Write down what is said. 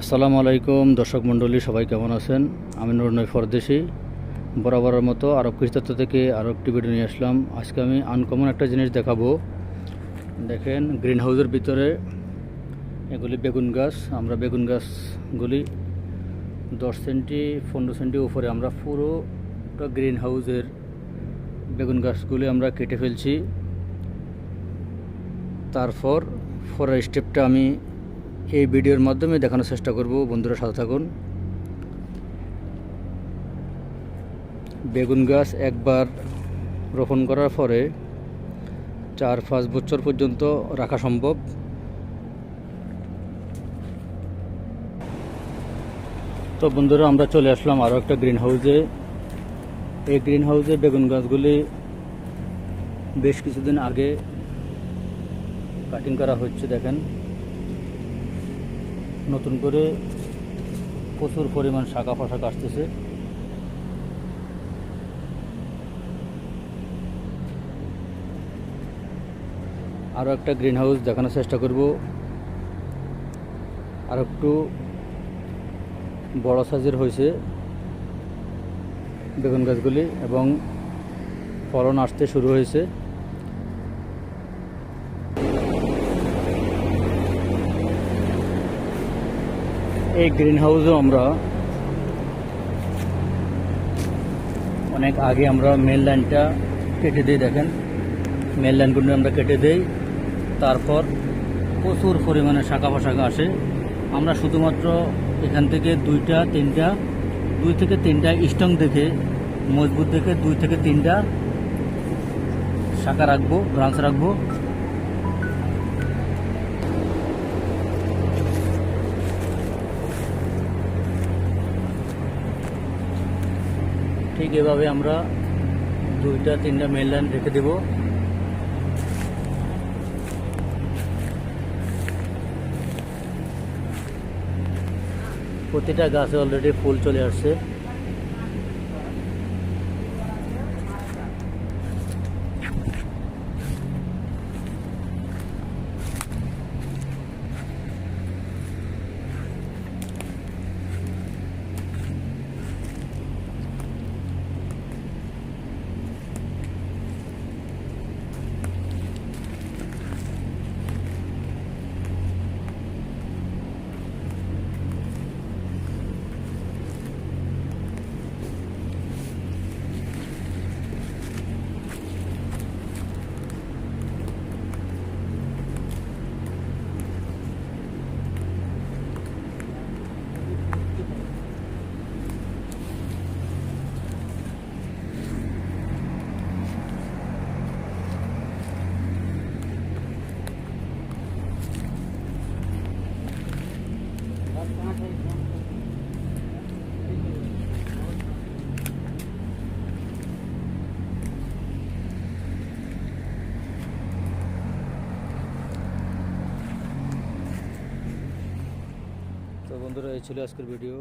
আসসালামু আলাইকুম, দর্শক মণ্ডলী, সবাই কেমন আছেন? আমি নুরনয় ফরদেশি। বরাবরের মতো আরব কৃষিতত্ত্ব থেকে আরও একটি ভিডিও নিয়ে আসলাম। আজকে আমি আনকমন একটা জিনিস দেখাবো। দেখেন গ্রিন হাউসের ভিতরে এগুলি বেগুন গাছ। আমরা বেগুন গাছগুলি দশ সেন্টি, পনেরো সেন্টি উপরে আমরা পুরোটা গ্রিন হাউসের বেগুন গাছগুলি আমরা কেটে ফেলছি। তারপর পরের স্টেপটা আমি এই ভিডিওর মাধ্যমে দেখানোর চেষ্টা করব। বন্ধুরা সাথে থাকুন। বেগুন গাছ একবার রোপণ করার পরে চার পাঁচ বছর পর্যন্ত রাখা সম্ভব। তো বন্ধুরা, আমরা চলে আসলাম আরও একটা গ্রিন হাউসে এই গ্রিন হাউসে বেগুন গাছগুলি বেশ কিছুদিন আগে কাটিং করা হচ্ছে, দেখেন। নতুন করে প্রচুর পরিমাণ শাখা ফাঁকা আসতেছে। আরও একটা গ্রিন হাউস দেখানোর চেষ্টা করব। আর একটু বড় সাইজের হয়েছে বেগুন গাছগুলি এবং ফলন আসতে শুরু হয়েছে। এই গ্রিন হাউসও আমরা অনেক আগে আমরা মেন লাইনটা কেটে দিই, দেখেন। মেন লাইনগুলো আমরা কেটে দেই, তারপর প্রচুর পরিমাণে শাখা ফাঁকা আসে। আমরা শুধুমাত্র এখান থেকে দুইটা, তিনটা, দুই থেকে তিনটা স্ট্রং দেখে, মজবুত দেখে দুই থেকে তিনটা শাখা রাখব ব্রাঞ্চ রাখব। ঠিক এভাবে আমরা দুইটা, তিনটা মেল লাইন রেখে দেব। প্রতিটা গাছে অলরেডি ফুল চলে আসছে। বন্ধুরা এই ছিল আজকের ভিডিও।